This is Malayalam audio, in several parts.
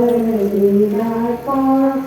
Father, in thy power.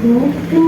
如如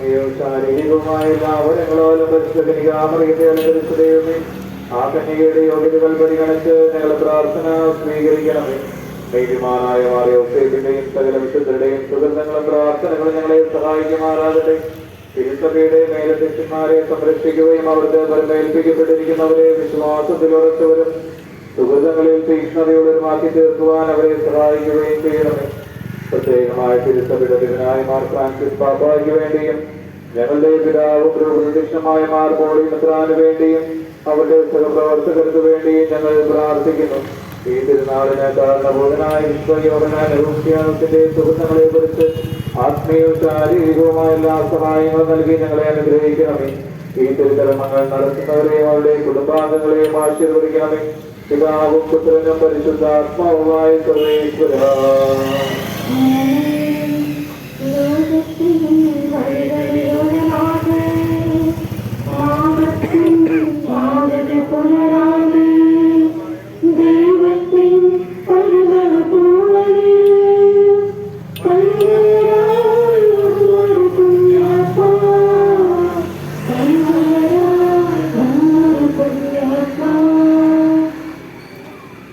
ആത്മീയവും ശാരീരികവുമായ എല്ലാ അവരങ്ങളോലും പരിശുദ്ധനികാമറിയത്തെ അനുസരിച്ച് ദൈവമേ ആ കന്യകയുടെ യോഗ്യതകൾ പരിഗണിച്ച് ഞങ്ങളെ പ്രാർത്ഥന സ്വീകരിക്കണമേ. നീതിമാനായ മാറിയ ഒസേബിന്റെയും സകല വിശുദ്ധരുടെയും ഞങ്ങളെ സഹായിക്കുമാറാകട്ടെ. തിരുസഭയുടെ മേലധ്യക്ഷന്മാരെ സംരക്ഷിക്കുകയും അവർക്ക് പരിമേൽപ്പിക്കപ്പെട്ടിരിക്കുന്നവരെ വിശ്വാസത്തിൽ ഉറച്ചവരും സുഹൃതങ്ങളിൽ തീക്ഷ്ണതയോടും മാറ്റി തീർക്കുവാൻ അവരെ സഹായിക്കുകയും ചെയ്യണമേ. പ്രത്യേകമായ തിരുസഭയുടെ മാർ ഫ്രാൻസിസ് പാപ്പായ്ക്ക് വേണ്ടിയും ഞങ്ങളുടെ പിതാവും പ്രതിഷ്ഠമായ മാർ പോളി മിത്രാന് വേണ്ടിയും അവരുടെ സഹപ്രവർത്തകർക്ക് വേണ്ടിയും ഞങ്ങൾ പ്രാർത്ഥിക്കുന്നു. ഈ തിരുനാളിന് കാരണബോധനായ വിശ്വയോഗനായ രൂപ്യാനത്തിന്റെ സുഹൃത്തുക്കളെ കുറിച്ച് ആത്മീയവും ശാരീരികവുമായ എല്ലാ സഹായങ്ങളും നൽകി ഞങ്ങളെ അനുഗ്രഹിക്കണമേ. ഈ തിരുക്കർമ്മങ്ങൾ നടത്തുന്നവരെയും അവരുടെ കുടുംബാംഗങ്ങളെയും ആശീർവദിക്കണമേ. പിതാവും പുത്രനും പരിശുദ്ധാത്മാവുമായ സർവേശ്വര.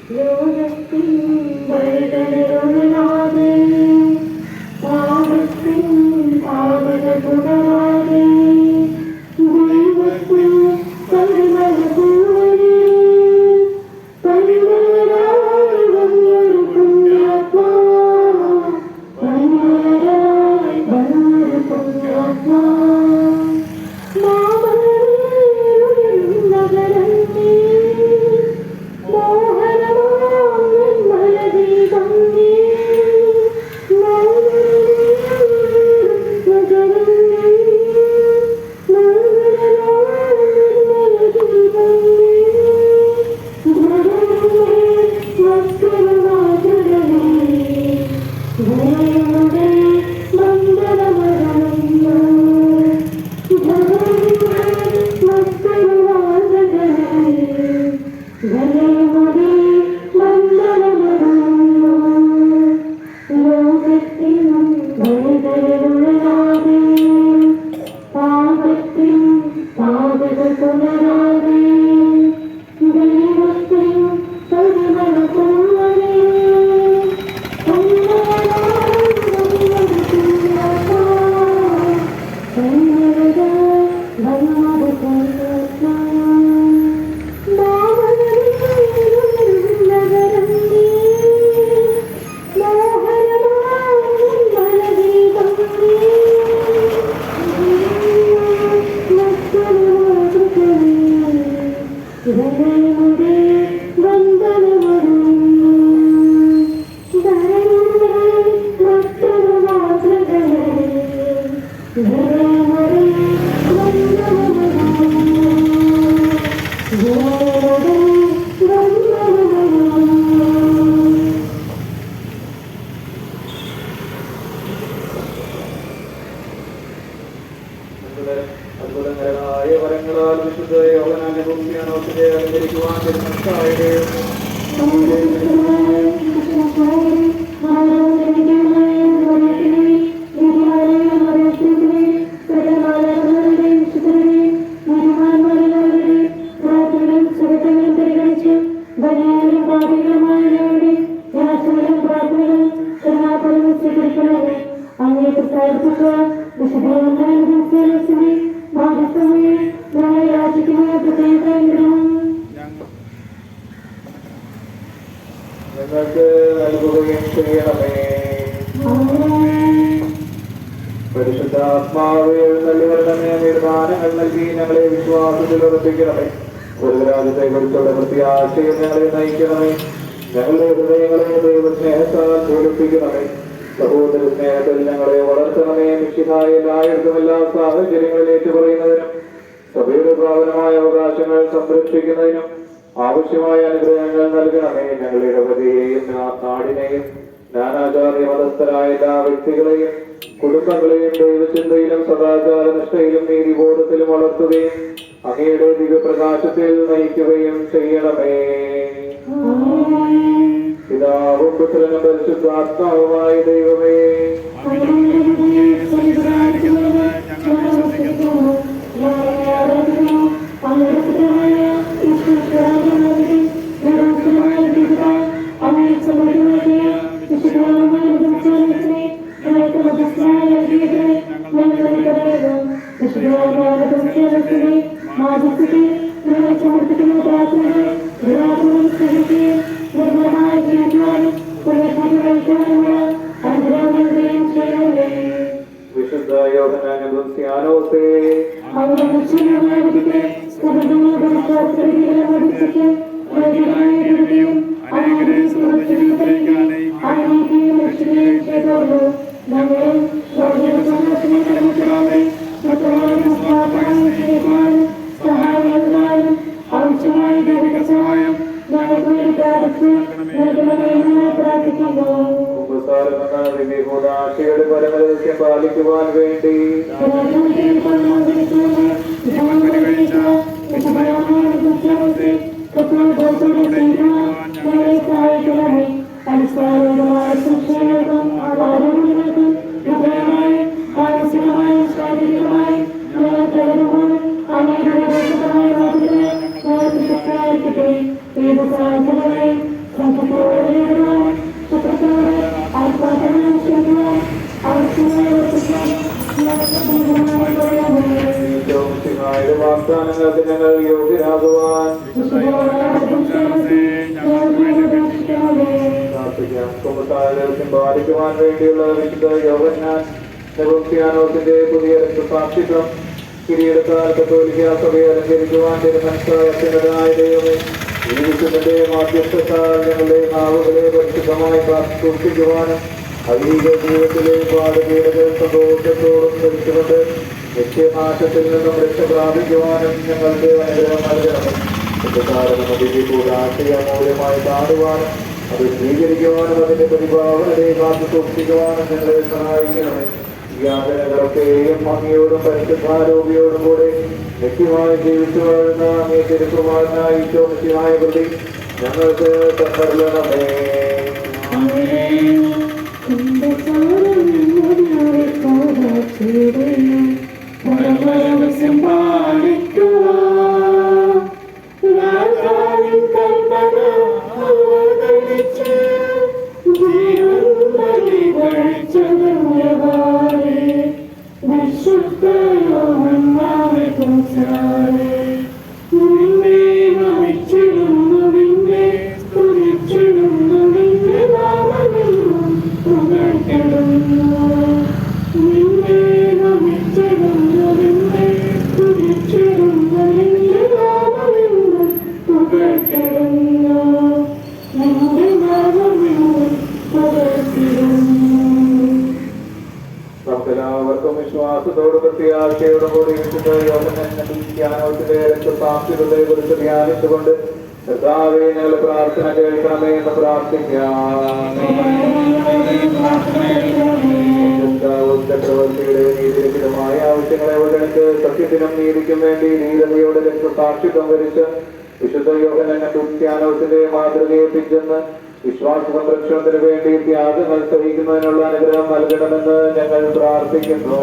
ലോകത്തിൻ വഴികളിലൊരാകെ അത്ഭുതകരമായ വരങ്ങളാൽ വിശുദ്ധ യോഗനാനുഭൂതിയാണോസിനെ അലങ്കരിക്കുവാൻ ചെയ്യണമേ. പരിശുദ്ധാത്മാവ് എഴുന്നള്ളിവരണമേ നിർമ്മാണങ്ങൾ നൽകി ഞങ്ങളെ വിശ്വാസത്തിൽ ഉറപ്പിക്കണമേ. ഒരു രാജ്യത്തെ കുറിച്ചുള്ള പ്രത്യാശയം ഞങ്ങളെ നയിക്കണമേ. ഞങ്ങളുടെ ഹൃദയങ്ങളെ ദൈവസ്നേഹത്താൽ പൂരിപ്പിക്കണമേ സഹോദര സ്നേഹത്തിൽ ഞങ്ങളെ വളർത്തണമേ നിശ്ചിതായ എല്ലായിടത്തും എല്ലാ സാഹചര്യങ്ങളിൽ ഏറ്റുപറയുന്നതിനും സഭയുടെ പ്രാപനമായ അവകാശങ്ങൾ സംരക്ഷിക്കുന്നതിനും ആവശ്യമായ അനുഗ്രഹങ്ങൾ നൽകണമേ. ഞങ്ങളുടെ പ്രതിയെയും നാടിനെയും നാനാചാര്യ മതസ്ഥരായ എല്ലാ വ്യക്തികളെയും കുടുംബങ്ങളെയും ദൈവചിന്തയിലും സദാചാര നിഷ്ഠയിലും നീതിബോധത്തിലും വളർത്തുകയും അങ്ങയുടെ ദിവ്യപ്രകാശത്തിൽ നയിക്കുകയും ചെയ്യണമേ. പിതാവും പുത്രനും പരിശുദ്ധാത്മാവുമായ ദൈവമേ. വിശുദ്ധ യോഹനാനുഭവസ്യാനോസേ ഞങ്ങളെ സൗകര്യസമൂഹത്തിനെ കടന്നിട്ടാതെ കുമ്പസാരമെന്ന വിവേകൂടാശയുടെ പരമരഹസ്യം പാലിക്കുവാൻ വേണ്ടി. വാഗ്ദാനങ്ങൾക്ക് ഞങ്ങൾ യോഗ്യരാകുവാൻ പ്രാർത്ഥിക്കാം കുമ്പസാരഹസ്യം പാലിക്കുവാൻ വേണ്ടിയുള്ള വിശുദ്ധ യോഗജ്ഞാൻ നെബോക്സിയാനോസിന്റെ പുതിയ രക്തസാക്ഷിത്വം കിരീടത്താൽ കത്തോലിക്ക സഭയെ അലങ്കരിക്കുവാൻ തിരുമനസ്സായ അത്യുന്നതനായ ദൈവമേ ഈ വിശുദ്ധന്റെ മാധ്യസ്ഥത്താൽ ഞങ്ങളുടെ നാവുകളെ പരിശുദ്ധമായി കാത്തു സൂക്ഷിക്കുവാനും ഐഹിക ജീവിതത്തിലെ പാടുപീടുകൾ സന്തോഷത്തോടും ധരിച്ചുകൊണ്ട് നിത്യനാശത്തിൽ നിന്നും രക്ഷ പ്രാപിക്കുവാനും ഞങ്ങൾക്ക് അനുഗ്രഹം നൽകണം. കൂടാശയമൂല്യമായി കാണുവാനും അത് സ്വീകരിക്കുവാനും അതിന്റെ പരിഭാവനയെ കാത്തു സൂക്ഷിക്കുവാനും ഞങ്ങളെ സഹായിക്കണമേ. ഈ യാതനകളൊക്കെയും ഭംഗിയോടും പരിശുദ്ധാരോഗ്യോടും കൂടെ വ്യക്തിമായി ജീവിച്ചു വരുന്ന അങ്ങേ തിരുക്കുമാരനായി ചോദിച്ചായ പ്രതി ഞങ്ങൾക്ക് തന്നരണമേ നിന്നെ കൂടി വിശുദ്ധ യോഗനത്തിലെ രക്തസാക്ഷികളെ കുറിച്ച് ധ്യാനിച്ചുകൊണ്ട് കർത്താവെ ഞങ്ങളുടെ പ്രാർത്ഥന കേൾക്കണമേ എന്ന് പ്രാർത്ഥിക്കാം ചക്രവർത്തിയുടെ നീതിരഹിതമായ ആവശ്യങ്ങളെ അവഗണിച്ച് സത്യത്തിനും നീതിക്കും വേണ്ടി നീതയോടെ രക്തസാക്ഷിത്വം വരിച്ച് വിശുദ്ധ യോഗനെ ക്രിസ്ത്യാനോസിന്റെ മാതൃകയെ പിഞ്ചെന്ന് വിശ്വാസ സംരക്ഷണത്തിന് വേണ്ടി ത്യാഗങ്ങൾ സഹിക്കുന്നതിനുള്ള അനുഗ്രഹം നൽകണമെന്ന് ഞങ്ങൾ പ്രാർത്ഥിക്കുന്നു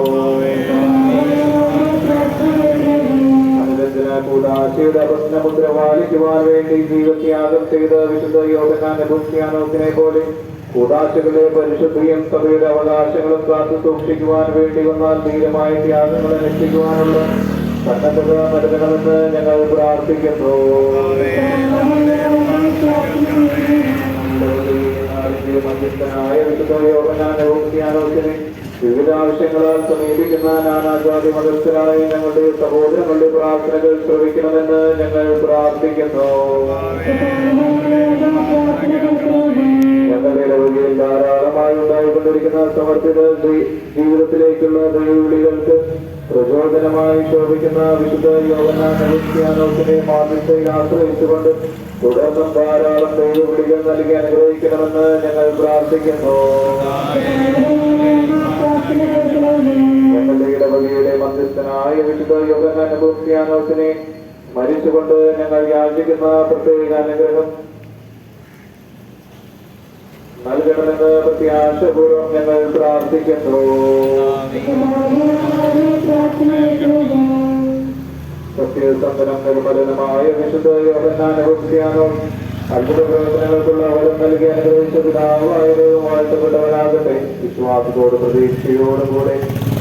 അനുരഞ്ജന കൂടാശയുടെ അപസ്നമുദ്ര പാലിക്കുവാൻ വേണ്ടി ജീവത്യാഗം ചെയ്ത വിശുദ്ധ യോഗനാന്റെ ക്രിസ്ത്യാനോസിനെ പോലെ കൂടാശകളെ പരിശുദ്ധിയും സഭയുടെ അവകാശങ്ങളും കാത്തു സൂക്ഷിക്കുവാൻ വേണ്ടി വന്നാൽ ധീരമായ ത്യാഗങ്ങളെ രക്ഷിക്കുവാനുള്ള സന്നദ്ധത നൽകണമെന്ന് ഞങ്ങൾ പ്രാർത്ഥിക്കുന്നു. മധ്യസ്ഥനായ വിശുദ്ധ യോഗനാന്റെ ധ്യാനോസിനെ വിവിധ ആവശ്യങ്ങളാൽ സമീപിക്കുന്ന നാനാജാതി മതസ്ഥരായ ഞങ്ങളുടെ സഹോദരങ്ങളുടെ പ്രാർത്ഥനകൾ ശ്രമിക്കണമെന്ന് ഞങ്ങൾ പ്രാർത്ഥിക്കുന്നു. ധാരാളമായി ഉണ്ടായിക്കൊണ്ടിരിക്കുന്ന സമർപ്പിത ജീവിതത്തിലേക്കുള്ള ദൈവവിളികൾക്ക് പ്രചോദനമായി ശോഭിക്കുന്ന വിശുദ്ധ യോഗനാനോസിനെ മാതൃത്തെ ആശ്രയിച്ചുകൊണ്ട് തുടർന്നും ധാരാളം ദൈവവിളികൾ നൽകി അനുഗ്രഹിക്കണമെന്ന് ഞങ്ങൾ പ്രാർത്ഥിക്കുന്നു. ഇടവകയുടെ മധ്യസ്ഥനായ വിശുദ്ധ യോഗനാനോസിനെ മരിച്ചുകൊണ്ട് ഞങ്ങൾ യാചിക്കുന്ന പ്രത്യേക അനുഗ്രഹം. നൽകണമെന്ന് പ്രത്യാശപൂർവം ഞങ്ങൾ പ്രാർത്ഥിക്കുന്നു. സത്യസന്ധനം നിർമ്മലനമായ വിശുദ്ധ യോഹന്നാനോ അത്ഭുത പ്രവർത്തനങ്ങൾക്കുള്ള അവലം നൽകി അനുഗ്രഹിച്ച പിതാവായതും വാഴ്ത്തപ്പെട്ടവനാകട്ടെ വിശ്വാസത്തോട് പ്രതീക്ഷയോടുകൂടെ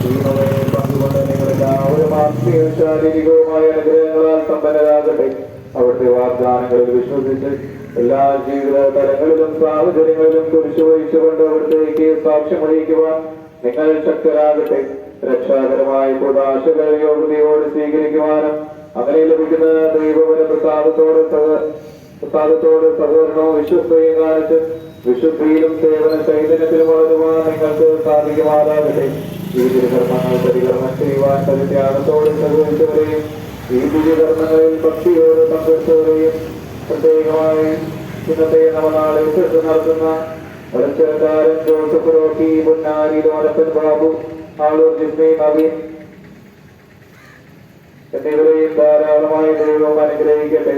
ഈ നിങ്ങൾ പങ്കുകൊണ്ട് നിങ്ങളെല്ലാവരും ആത്മീയ ശാരീരികവുമായ അനുഗ്രഹങ്ങളാൽ സമ്പന്നരാകട്ടെ. അവിടുത്തെ വാഗ്ദാനങ്ങളിൽ വിശ്വസിച്ച് എല്ലാ ജീവിത തലങ്ങളിലും സാഹചര്യങ്ങളിലും കുറിച്ചു വഹിച്ചുകൊണ്ട് അവിടുത്തേക്ക് സാക്ഷ്യമറിയിക്കുവാൻ നിങ്ങൾ ശക്തരാകട്ടെ. രക്ഷാകരമായ പ്രകാശകൾ യോഗ്യതയോട് സ്വീകരിക്കുവാനും അങ്ങനെ ലഭിക്കുന്ന ദൈവവര പ്രസാദത്തോട് പ്രസാദത്തോട് സഹകരണവും വിശ്വസ്തയും കാണിച്ച് വിശുദ്ധിയിലും സേവന ചൈതന്യത്തിലും വളരുവാൻ നിങ്ങൾക്ക് സാധിക്കുമാറാകട്ടെ. ഈ തിരുകർമ്മങ്ങൾ പരികർമ്മം ചെയ്യുവാൻ പരിത്യാഗത്തോടെ സഹകരിച്ചവരെയും ഈ ദിവ്യകർമ്മങ്ങളിൽ ഭക്തിയോട് പങ്കെടുത്തവരെയും പ്രത്യേകമായി ഇന്നത്തെ നവനാളിൽ ചെറുത്ത് നടത്തുന്ന വടച്ചിറക്കാരൻ Joseph Rocky Ponnari Lonappan Babu Aloor Jimmy Naveen എന്നിവരെയും ധാരാളമായി ദൈവം അനുഗ്രഹിക്കട്ടെ.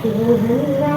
不知道